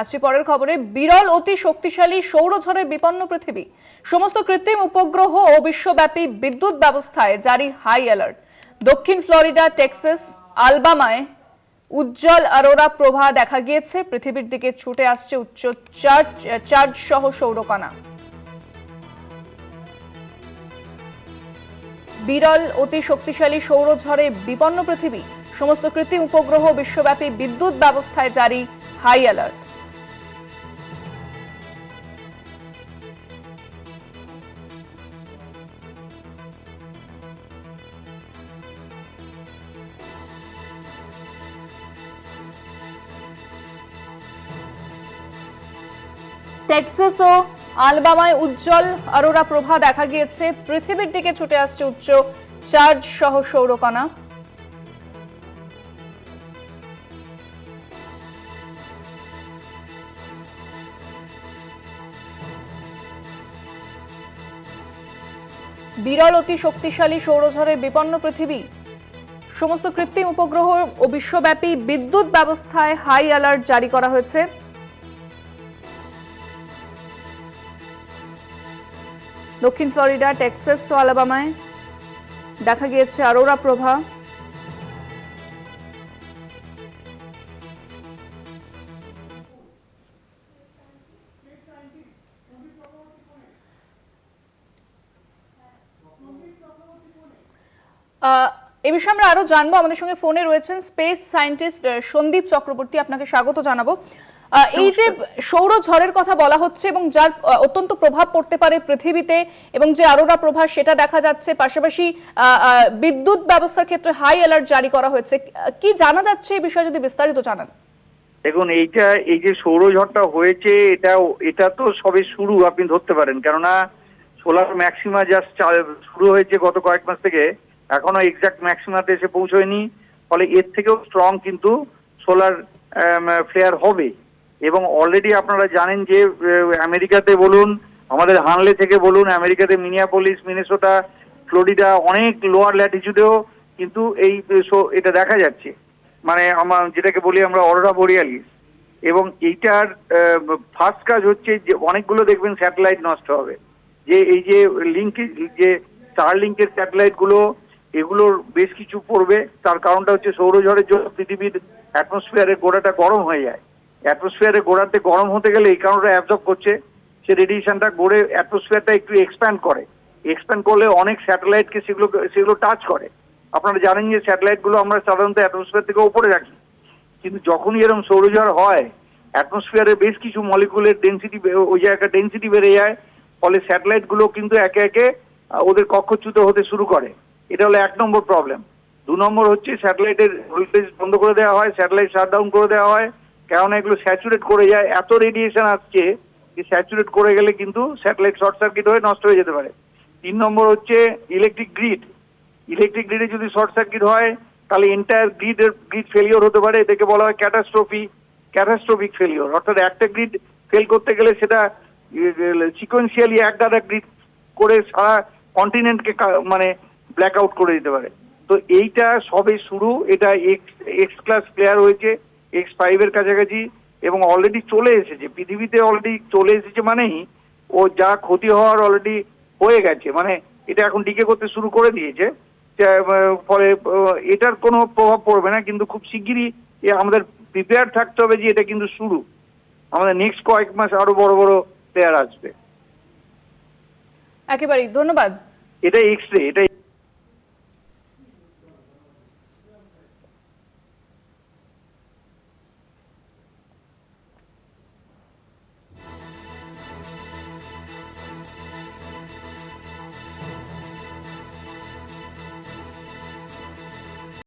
আসছি পরের খবরে, বিরল, অতি শক্তিশালী, সৌরঝড়ে বিপন্ন পৃথিবী। সমস্ত কৃত্রিম উপগ্রহ ও বিশ্বব্যাপী বিদ্যুৎ ব্যবস্থায় জারি হাই অ্যালার্ট। দক্ষিণ ফ্লোরিডা, টেক্সাস, আলবামায় উজ্জ্বল আরোরা প্রভা দেখা গিয়েছে। পৃথিবীর দিকে ছুটে আসছে উচ্চ চার্জ চার্জ সহ সৌরকণা। বিরল, অতি শক্তিশালী, সৌরঝড়ে বিপন্ন পৃথিবী। সমস্ত কৃত্রিম উপগ্রহ বিশ্বব্যাপী বিদ্যুৎ ব্যবস্থায় জারি হাই অ্যালার্ট। টেক্সাস ও আলবামায় উজ্জ্বল আরোরা প্রভা দেখা গিয়েছে। পৃথিবীর দিকে ছুটে আসছে উচ্চ চার্জ সহ সৌরকণা। বিরল, অতি শক্তিশালী সৌরঝড়ে বিপন্ন পৃথিবী। সমস্ত কৃত্রিম উপগ্রহ ও বিশ্বব্যাপী বিদ্যুৎ ব্যবস্থায় হাই অ্যালার্ট জারি করা হয়েছে। দক্ষিণ ফ্লোরিডা, টেক্সাস ও আলাবামায় দেখা গিয়েছে আরোরা প্রভা। এ বিষয়ে আমরা আরও জানব। আমাদের সঙ্গে ফোনে রয়েছেন স্পেস সায়েন্টিস্ট সন্দীপ চক্রবর্তী। আপনাকে স্বাগত জানাব। এই যে সৌর ঝড়ের কথা বলা হচ্ছে এবং যার অত্যন্ত প্রভাব পড়তে পারে পৃথিবীতে এবং যে আরোরা প্রভাব সেটা দেখা যাচ্ছে পাশাপাশি বিদ্যুৎ ব্যবস্থার ক্ষেত্রে হাই অ্যালার্ট জারি করা হয়েছে। কি জানা যাচ্ছে এই বিষয়ে যদি বিস্তারিত জানান? দেখুন এইটা এই যে সৌরঝড়টা হয়েছে এটা এটা তো সবে শুরু আপনি ধরতে পারেন। কেননা সোলার ম্যাক্সিমা জাস্ট শুরু হয়েছে গত কয়েক মাস থেকে এখনও এক্সাক্ট ম্যাক্সিমাতে এসে পৌঁছয়নি ফলে এর থেকেও স্ট্রং কিন্তু সোলার ফ্লেয়ার হবে। এবং অলরেডি আপনারা জানেন যে আমেরিকাতে বলুন, আমাদের হানলে থেকে বলুন, আমেরিকাতে মিনিয়াপলিস, মিনেসোটা, ফ্লোরিডা অনেক লোয়ার ল্যাটিচিউডেও কিন্তু এই এটা দেখা যাচ্ছে। মানে আমার যেটাকে বলি আমরা অরোরা বোরিয়ালিস। এবং এইটার ফার্স্ট কাজ হচ্ছে যে, অনেকগুলো দেখবেন স্যাটেলাইট নষ্ট হবে। যে, এই যে লিঙ্ক যে স্টার লিঙ্কের স্যাটেলাইটগুলো এগুলোর বেশ কিছু পড়বে। তার কারণটা হচ্ছে সৌরঝড়ের জন্য পৃথিবীর অ্যাটমসফিয়ারের গোড়াটা গরম হয়ে যায়। অ্যাটমসফিয়ারের গোড়াতে গরম হতে গেলে এই কারণটা অ্যাবজর্ব করছে। সে রেডিয়েশনটা গড়ে অ্যাটমসফিয়ারটা একটু এক্সপ্যান্ড করে। এক্সপ্যান্ড করলে অনেক স্যাটেলাইটকে সেগুলো সেগুলো টাচ করে। আপনারা জানেন যে স্যাটেলাইটগুলো আমরা সাধারণত অ্যাটমসফিয়ার থেকে ওপরে রাখি। কিন্তু যখনই এরকম সৌরঝড় হয় অ্যাটমসফিয়ারে বেশ কিছু মলিকুলের ডেন্সিটি ওই জায়গায় ডেন্সিটি বেড়ে যায়। ফলে স্যাটেলাইটগুলো কিন্তু একে একে ওদের কক্ষচ্যুত হতে শুরু করে। এটা হলো এক নম্বর প্রবলেম দু নম্বর হচ্ছে স্যাটেলাইটের ভোল্টেজ বন্ধ করে দেওয়া হয় স্যাটেলাইট শাটডাউন করে দেওয়া হয়। কেননা এগুলো স্যাচুরেট করে যায়। এত রেডিয়েশন আসছে যে স্যাচুরেট করে গেলে কিন্তু স্যাটেলাইট শর্ট সার্কিট হয়ে নষ্ট হয়ে যেতে পারে। তিন নম্বর হচ্ছে ইলেকট্রিক গ্রিড ইলেকট্রিক গ্রিডে যদি শর্ট সার্কিট হয়, তাহলে এন্টায়ার গ্রিডের গ্রিড ফেলিওর হতে পারে। এটাকে বলা হয় ক্যাটাস্ট্রফি ক্যাটাস্ট্রফিক ফেলিওর অর্থাৎ একটা গ্রিড ফেল করতে গেলে সেটা সিকোয়েন্সিয়ালি এক একটা গ্রিড করে সারা কন্টিনেন্টকে মানে ব্ল্যাক আউট করে দিতে পারে। তো এইটা সবে শুরু। এটা এক্স এক্স ক্লাস প্লেয়ার হয়েছে। এক্স ফাইভের কাছাকাছি এবং অলরেডি চলে এসেছে। পৃথিবীতে অলরেডি চলে এসেছে মানেই ও যা ক্ষতি হওয়ার অলরেডি হয়ে গেছে। মানে এটা এখন ডিকে করতে শুরু করে দিয়েছে। ফলে এটার কোনো প্রভাব পড়বে না। কিন্তু খুব শিগগিরই আমাদের প্রিপেয়ার থাকতে হবে যে এটা কিন্তু শুরু। আমাদের নেক্সট কয়েক মাস আরও বড় বড় প্লেয়ার আসবে। একেবারেই। ধন্যবাদ। এটা এক্স রে এটা